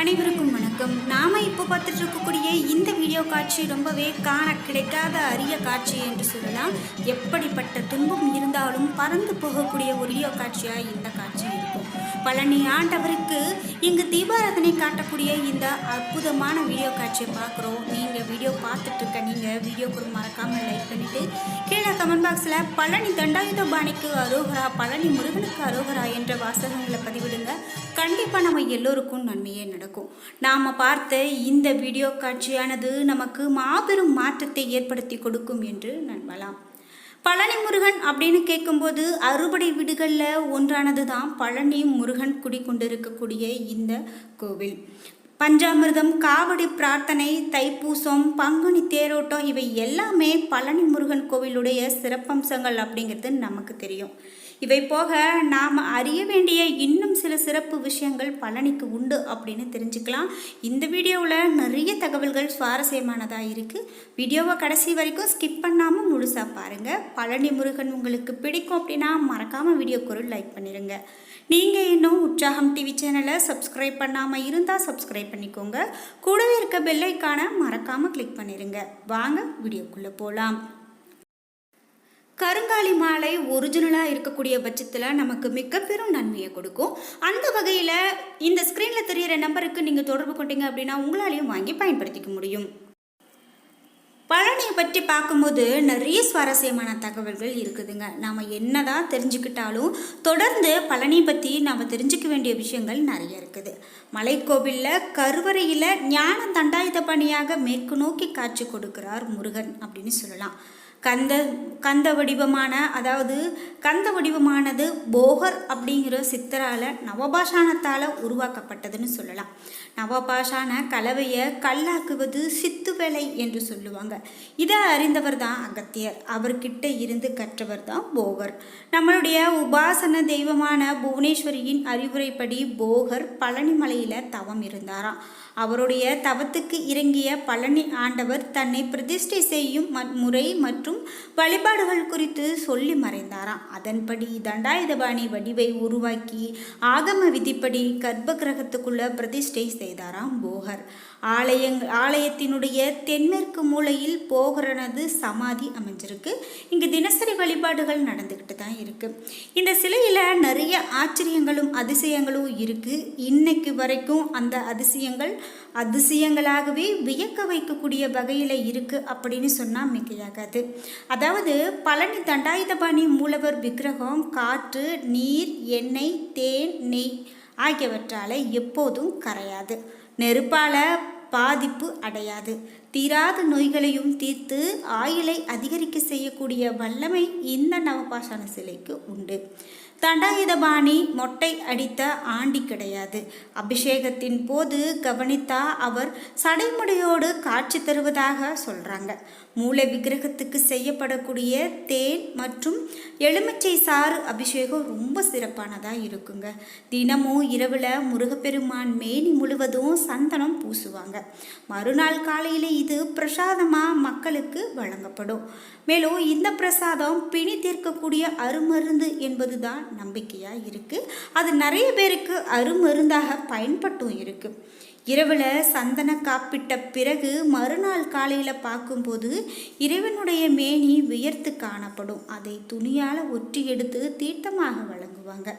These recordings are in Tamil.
அனைவருக்கும் வணக்கம். நாம இப்போ பார்த்துட்டு இருக்கக்கூடிய இந்த வீடியோ காட்சி ரொம்பவே காண கிடைக்காத அரிய காட்சி என்று சொல்லலாம். எப்படிப்பட்ட துன்பம் இருந்தாலும் பறந்து போகக்கூடிய ஒரு வீடியோ காட்சியாக இந்த காட்சி இருக்கும். பழனி ஆண்டவருக்கு இங்கு தீபாராதனை காட்டக்கூடிய இந்த அற்புதமான வீடியோ காட்சியை பார்க்குறோம். நீங்கள் வீடியோ பார்த்துட்டு இருக்க நீங்கள் வீடியோக்கு மறக்காமல் லைக் பண்ணிவிட்டு கீழே கமெண்ட் பாக்ஸில் பழனி தண்டாயுத பாணிக்கு அரோகரா பழனி முருகனுக்கு அரோகரா என்ற வாசகங்களை பதிவிடுங்க. கண்டிப்பாக நம்ம எல்லோருக்கும் நன்மையை நடக்கும். நாம் பார்த்த இந்த வீடியோ காட்சியானது நமக்கு மாபெரும் மாற்றத்தை ஏற்படுத்தி கொடுக்கும் என்று நம்பலாம். பழனி முருகன் அப்படின்னு கேட்கும்போது அறுபடை வீடுகளில் ஒன்றானது தான் பழனி முருகன் குடிக்கொண்டிருக்கக்கூடிய இந்த கோவில். பஞ்சாமிர்தம் காவடி பிரார்த்தனை தைப்பூசம் பங்குனி தேரோட்டம் இவை எல்லாமே பழனி முருகன் கோவிலுடைய சிறப்பம்சங்கள் அப்படிங்கிறது நமக்கு தெரியும். இவை போக நாம் அறிய வேண்டிய இன்னும் சில சிறப்பு விஷயங்கள் பழனிக்கு உண்டு அப்படின்னு தெரிஞ்சுக்கலாம். இந்த வீடியோவில் நிறைய தகவல்கள் சுவாரஸ்யமானதாக இருக்குது வீடியோவை கடைசி வரைக்கும் ஸ்கிப் பண்ணாமல் முழுசாக பாருங்கள் பழனி முருகன் உங்களுக்கு பிடிக்கும் அப்படின்னா மறக்காமல் வீடியோக்கு ஒரு லைக் பண்ணிடுங்க நீங்கள் இன்னும் உற்சாகம் டிவி சேனலை சப்ஸ்கிரைப் பண்ணாமல் இருந்தால் சப்ஸ்கிரைப் பண்ணிக்கோங்க. கூடவே இருக்க பெல்லைக்கான மறக்காமல் கிளிக் பண்ணிடுங்க வாங்க வீடியோக்குள்ளே போகலாம் கருங்காலி மாலை ஒரிஜினலாக இருக்கக்கூடிய பட்சத்தில் நமக்கு மிக பெரும் நன்மையை கொடுக்கும். அந்த வகையில் இந்த ஸ்க்ரீனில் தெரியிற நம்பருக்கு நீங்கள் தொடர்பு கொண்டீங்க அப்படின்னா உங்களாலையும் வாங்கி பயன்படுத்திக்க முடியும். பழனியை பற்றி பார்க்கும்போது நிறைய சுவாரஸ்யமான தகவல்கள் இருக்குதுங்க. நாம் என்னதான் தெரிஞ்சுக்கிட்டாலும் தொடர்ந்து பழனி பற்றி நாம் தெரிஞ்சுக்க வேண்டிய விஷயங்கள் நிறைய இருக்குது. மலைக்கோவிலில் கருவறையில் ஞான தண்டாயுத பணியாக மேற்கு நோக்கி காட்சி கொடுக்கிறார் முருகன் அப்படின்னு சொல்லலாம். கந்த கந்த வடிவமான அதாவது கந்த வடிவமானது போகர் அப்படிங்கிற சித்தரால் நவபாஷானத்தால் உருவாக்கப்பட்டதுன்னு சொல்லலாம். நவபாஷான கலவையை கல்லாக்குவது சித்து வேலை என்று சொல்லுவாங்க. இதை அறிந்தவர் தான் அகத்தியர். அவர்கிட்ட இருந்து கற்றவர் தான் போகர். நம்மளுடைய உபாசன தெய்வமான புவனேஸ்வரியின் அறிவுரைப்படி போகர் பழனிமலையில் தவம் இருந்தாராம். அவருடைய தவத்துக்கு இறங்கிய பழனி ஆண்டவர் தன்னை பிரதிஷ்டை செய்யும் முறை மற்றும் மற்றும் வழிபாடுகள் குறித்து சொல்லி மறைந்தாராம். அதன்படி தண்டாயுதபாணி வடிவை உருவாக்கி ஆகம விதிப்படி கர்ப்ப கிரகத்துக்குள்ள பிரதிஷ்டை செய்தாராம் போகர். ஆலயங் ஆலயத்தினுடைய தென்மேற்கு மூலையில் போகரனது சமாதி அமைஞ்சிருக்கு. இங்கு தினசரி வழிபாடுகள் நடந்துக்கிட்டு தான் இருக்கு. இந்த சிலையில் நிறைய ஆச்சரியங்களும் அதிசயங்களும் இருக்கு. இன்னைக்கு வரைக்கும் அந்த அதிசயங்கள் அதிசயங்களாகவே வியக்க வைக்கக்கூடிய வகையில் இருக்கு அப்படின்னு சொன்னால் மிகையாகாது. அதாவது பழனி தண்டாயுதபாணி மூலவர் விக்கிரகம் காற்று நீர் எண்ணெய் தேன் நெய் ஆகியவற்றால் எப்போதும் கரையாது. நெருப்பால் பாதிப்பு அடையாது. தீராத நோய்களையும் தீர்த்து ஆயுளை அதிகரிக்க செய்யக்கூடிய வல்லமை இந்த நவபாஷான சிலைக்கு உண்டு. தண்டாயுதபாணி மொட்டை அடித்த ஆண்டி கிடையாது. அபிஷேகத்தின் போது கவனித்தா அவர் சடைமுடையோடு காட்சி தருவதாக சொல்கிறாங்க மூல விக்கிரகத்துக்கு செய்யப்படக்கூடிய தேன் மற்றும் எலுமிச்சை சாறு அபிஷேகம் ரொம்ப சிறப்பானதாக இருக்குங்க. தினமும் இரவில் முருகப்பெருமான் மேனி முழுவதும் சந்தனம் பூசுவாங்க. மறுநாள் காலையில் இது பிரசாதமாக மக்களுக்கு வழங்கப்படும். மேலும் இந்த பிரசாதம் பிணி தீர்க்கக்கூடிய அருமருந்து என்பது தான் நம்பிக்கையாக இருக்குது அது நிறைய பேருக்கு அருமருந்தாக பயன்பட்டும் இருக்குது இரவில் சந்தன காப்பிட்ட பிறகு மறுநாள் காலையில் பார்க்கும்போது இறைவனுடைய மேனி வியர்த்து காணப்படும். அதை துணியால் ஒற்றி எடுத்து தீர்த்தமாக வழங்குவாங்க.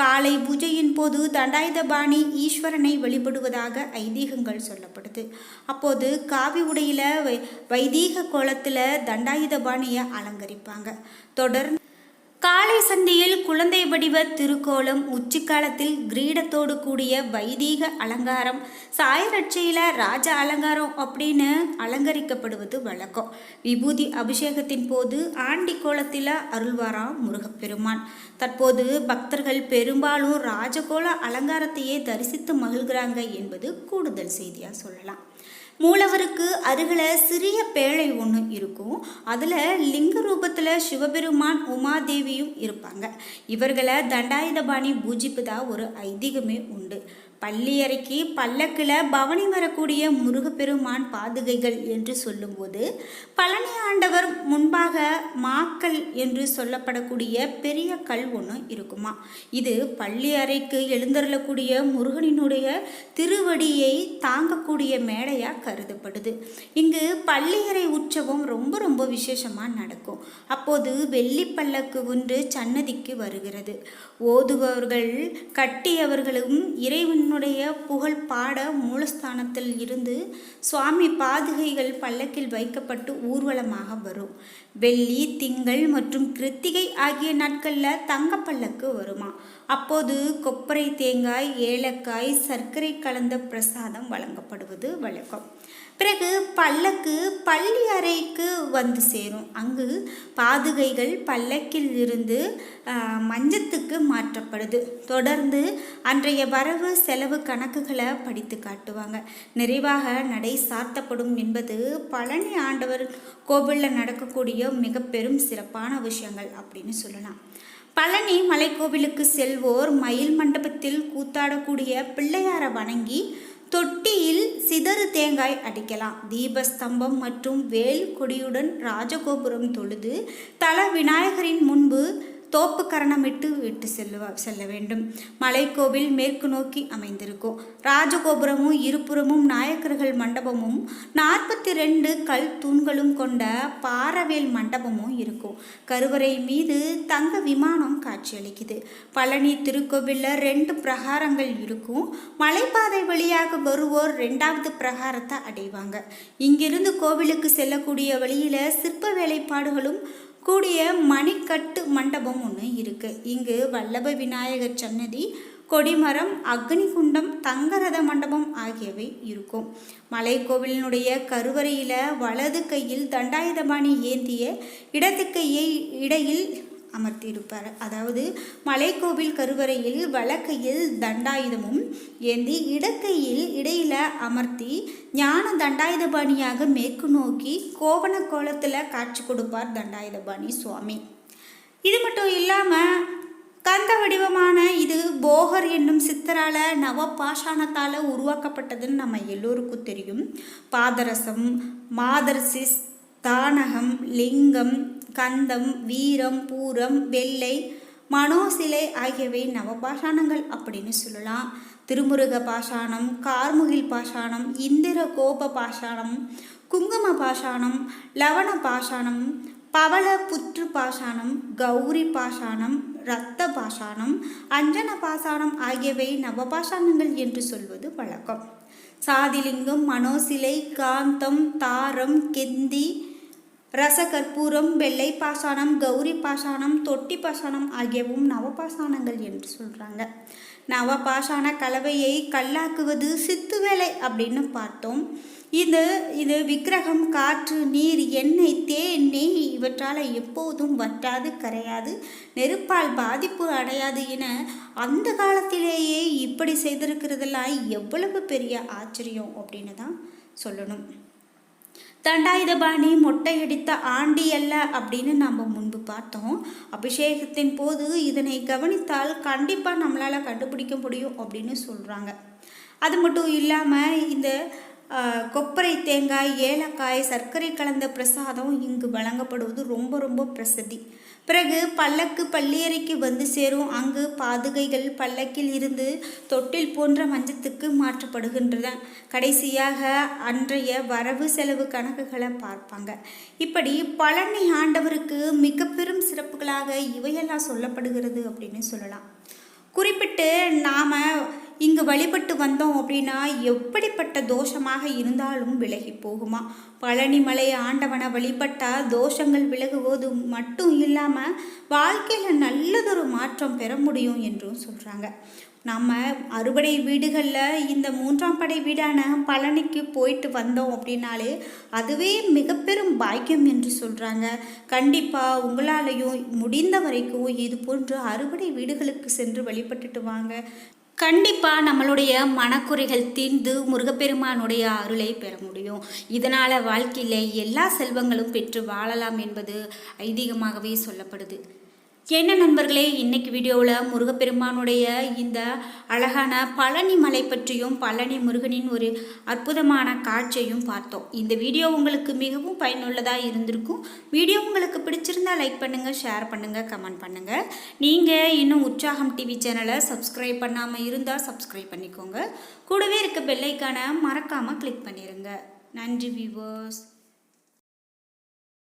காலை பூஜையின் போது தண்டாயுதபாணி ஈஸ்வரனை வழிபடுவதாக ஐதீகங்கள் சொல்லப்படுது. அப்போது காவி உடையில் வை வைதீக கோலத்தில் தண்டாயுதபாணியை அலங்கரிப்பாங்க. தொடர்ந்து காலை சந்தியில் குழந்தை வடிவ திருக்கோலம் உச்சிக்காலத்தில் கிரீடத்தோடு கூடிய வைதீக அலங்காரம் சாயரட்சையில் ராஜ அலங்காரம் அப்படின்னு அலங்கரிக்கப்படுவது வழக்கம். விபூதி அபிஷேகத்தின் போது ஆண்டி கோலத்தில் அருள்வாராம் முருகப்பெருமான். தற்போது பக்தர்கள் பெரும்பாலும் ராஜகோல அலங்காரத்தையே தரிசித்து மகிழ்கிறாங்க என்பது கூடுதல் செய்தியாக சொல்லலாம். மூலவருக்கு அருகில் சிறிய பேழை ஒன்று இருக்கும். அதில் லிங்க ரூபத்தில் சிவபெருமான் உமாதேவியும் இருப்பாங்க. இவர்களை தண்டாயுதபாணி பூஜிப்பதா ஒரு ஐதீகமே உண்டு. பள்ளியறைக்கு பல்லக்கில் பவனி வரக்கூடிய முருகப்பெருமான் பாதுகைகள் என்று சொல்லும்போது பழனி ஆண்டவர் முன்பாக மாக்கல் என்று சொல்லப்படக்கூடிய பெரிய கல் ஒன்று இருக்குமா? இது பள்ளி அறைக்கு எழுந்தருளக்கூடிய முருகனினுடைய திருவடியை தாங்கக்கூடிய மேடையாக கருதப்படுது. இங்கு பள்ளியறை உற்சவம் ரொம்ப ரொம்ப விசேஷமாக நடக்கும். அப்போது வெள்ளி பல்லக்கு ஒன்று சன்னதிக்கு வருகிறது. ஓதுபவர்கள் கட்டியவர்களும் இறைவனுடைய புகழ் பாட மூலஸ்தானத்தில் இருந்து சுவாமி பாதுகைகள் பல்லக்கில் வைக்கப்பட்டு ஊர்வலமாக வரும். வெள்ளி திங்கள் மற்றும் கிருத்திகை ஆகிய நாட்களில் தங்கப்பல்லக்கு வருமா? அப்போது கொப்பரை தேங்காய் ஏலக்காய் சர்க்கரை கலந்த பிரசாதம் வழங்கப்படுவது வழக்கம். பிறகு பல்லக்கு பள்ளி அறைக்கு வந்து சேரும். அங்கு பாதுகைகள் பல்லக்கில் இருந்து மஞ்சத்துக்கு மாற்றப்படுது. தொடர்ந்து அன்றைய வரவு செலவு கணக்குகளை படித்து காட்டுவாங்க. நிறைவாக நடை சாத்தப்படும் என்பது பழனி ஆண்டவர் கோவிலில் நடக்கக்கூடிய மிக பெரும் சிறப்பான விஷயங்கள் அப்படின்னு சொல்லலாம். பழனி மலைக்கோவிலுக்கு செல்வோர் மயில் மண்டபத்தில் கூத்தாடக்கூடிய பிள்ளையாரை வணங்கி தொட்டியில் சிதறு தேங்காய் அடிக்கலாம். தீபஸ்தம்பம் மற்றும் வேல் கொடியுடன் ராஜகோபுரம் தொழுது தல விநாயகரின் முன்பு தோப்பு கரணமிட்டு விட்டு செல்லுவ செல்ல வேண்டும். மலைக்கோவில் மேற்கு நோக்கி அமைந்திருக்கும். ராஜகோபுரமும் இருபுறமும் நாயக்கர்கள் மண்டபமும் நாற்பத்தி ரெண்டு கல் தூண்களும் கொண்ட பாறவேல் மண்டபமும் இருக்கும். கருவறை மீது தங்க விமானம் காட்சியளிக்குது. பழனி திருக்கோவிலில் ரெண்டு பிரகாரங்கள் இருக்கும். மலைப்பாதை வழியாக வருவோர் ரெண்டாவது பிரகாரத்தை அடைவாங்க. இங்கிருந்து கோவிலுக்கு செல்லக்கூடிய வழியில் சிற்ப வேலைப்பாடுகளும் கூடிய மணிக்கட்டு மண்டபம் ஒன்று இருக்கு. இங்கு வல்லப விநாயகர் சன்னதி கொடிமரம் அக்னிகுண்டம் தங்கரத மண்டபம் ஆகியவை இருக்கும். மலைக்கோவிலினுடைய கருவறையில் வலது கையில் தண்டாயுதபாணி ஏந்திய இடது கையை இடையில் அமர்த்தியிருப்பார். அதாவது மலைக்கோவில் கருவறையில் வலக்கையில் தண்டாயுதமும் ஏந்தி இடக்கையில் இடையில அமர்த்தி ஞான தண்டாயுதபாணியாக மேற்கு நோக்கி கோவண கோலத்தில் காட்சி கொடுப்பார் தண்டாயுதபாணி சுவாமி. இது மட்டும் இல்லாமல் கந்த வடிவமான இது போகர் என்னும் சித்தரால நவபாஷாணத்தால் உருவாக்கப்பட்டதுன்னு நம்ம எல்லோருக்கும் தெரியும். பாதரசம் மாதர்சிஸ் தானகம் லிங்கம் கந்தம் வீரம் பூரம் வெள்ளை மனோசிலை ஆகியவை நவபாஷாணங்கள் அப்படின்னு சொல்லலாம். திருமுருக பாஷாணம் கார்முகில் பாஷாணம் இந்திர கோப பாஷாணம் குங்கும பாஷாணம் லவண பாஷாணம் பவள புற்று பாஷாணம் கௌரி பாஷாணம் இரத்த பாஷாணம் அஞ்சன பாஷாணம் ஆகியவை நவபாஷாணங்கள் என்று சொல்வது வழக்கம். சாதிலிங்கம் மனோசிலை காந்தம் தாரம் கெந்தி ரசகற்பூரம் வெள்ளை பாசானம் கௌரி பாசானம் தொட்டி பாசானம் ஆகியவும் நவபாசானங்கள் என்று சொல்கிறாங்க நவபாசான கலவையை கல்லாக்குவது சித்து வேலை அப்படின்னு பார்த்தோம். இது இது விக்கிரகம் காற்று நீர் எண்ணெய் தேன் நெய் இவற்றால் எப்போதும் வற்றாது கரையாது நெருப்பால் பாதிப்பு அடையாது என அந்த காலத்திலேயே இப்படி செய்திருக்கிறதெல்லாம் எவ்வளவு பெரிய ஆச்சரியம் அப்படின்னு தான் சொல்லணும். தண்டாயுதபாணி மொட்டையடித்த ஆண்டி அல்ல அப்படின்னு நம்ம முன்பு பார்த்தோம். அபிஷேகத்தின் போது இதனை கவனித்தால் கண்டிப்பாக நம்மளால் கண்டுபிடிக்க முடியும் அப்படின்னு சொல்கிறாங்க அது மட்டும் இல்லாமல் இந்த கொப்பரை தேங்காய் ஏலக்காய் சர்க்கரை கலந்த பிரசாதம் இங்கு வழங்கப்படுவது ரொம்ப ரொம்ப பிரசித்தி. பிறகு பல்லக்கு பள்ளியறைக்கு வந்து சேரும். அங்கு பாதுகைகள் பல்லக்கில் இருந்து தொட்டில் போன்ற மஞ்சத்துக்கு மாற்றப்படுகின்றன. கடைசியாக அன்றைய வரவு செலவு கணக்குகளை பார்ப்பாங்க. இப்படி பழனி ஆண்டவருக்கு மிக பெரும் சிறப்புகளாக இவையெல்லாம் சொல்லப்படுகிறது அப்படின்னு சொல்லலாம். குறிப்பிட்டு நாம் இங்கு வழிபட்டு வந்தோம் அப்படின்னா எப்படிப்பட்ட தோஷமாக இருந்தாலும் விலகி போகுமா? பழனிமலை ஆண்டவனை வழிபட்டால் தோஷங்கள் விலகுவது மட்டும் இல்லாமல் வாழ்க்கையில் நல்லதொரு மாற்றம் பெற முடியும் என்றும் சொல்கிறாங்க நம்ம அறுபடை வீடுகளில் இந்த மூன்றாம் படை வீடான பழனிக்கு போயிட்டு வந்தோம் அப்படின்னாலே அதுவே மிக பெரும் பாக்கியம் என்று சொல்கிறாங்க கண்டிப்பாக உங்களாலையும் முடிந்த வரைக்கும் இது போன்று அறுபடை வீடுகளுக்கு சென்று வழிபட்டுட்டு வாங்க. கண்டிப்பாக நம்மளுடைய மனக்குறைகள் தீர்ந்து முருகப்பெருமானுடைய அருளை பெற முடியும். இதனால் வாழ்க்கையில் எல்லா செல்வங்களும் பெற்று வாழலாம் என்பது ஐதீகமாகவே சொல்லப்படுது. என்ன நண்பர்களே இன்றைக்கு வீடியோவில் முருகப்பெருமானுடைய இந்த அழகான பழனி மலை பற்றியும் பழனி முருகனின் ஒரு அற்புதமான காட்சியையும் பார்த்தோம். இந்த வீடியோ உங்களுக்கு மிகவும் பயனுள்ளதாக இருந்திருக்கும். வீடியோ உங்களுக்கு பிடிச்சிருந்தா லைக் பண்ணுங்கள் ஷேர் பண்ணுங்கள் கமெண்ட் பண்ணுங்கள் நீங்கள் இன்னும் உற்சாகம் டிவி சேனலை சப்ஸ்கிரைப் பண்ணாமல் இருந்தால் சப்ஸ்கிரைப் பண்ணிக்கோங்க. கூடவே இருக்க பெல்லைக்கான மறக்காமல் கிளிக் பண்ணிடுங்க நன்றி வியூவர்ஸ்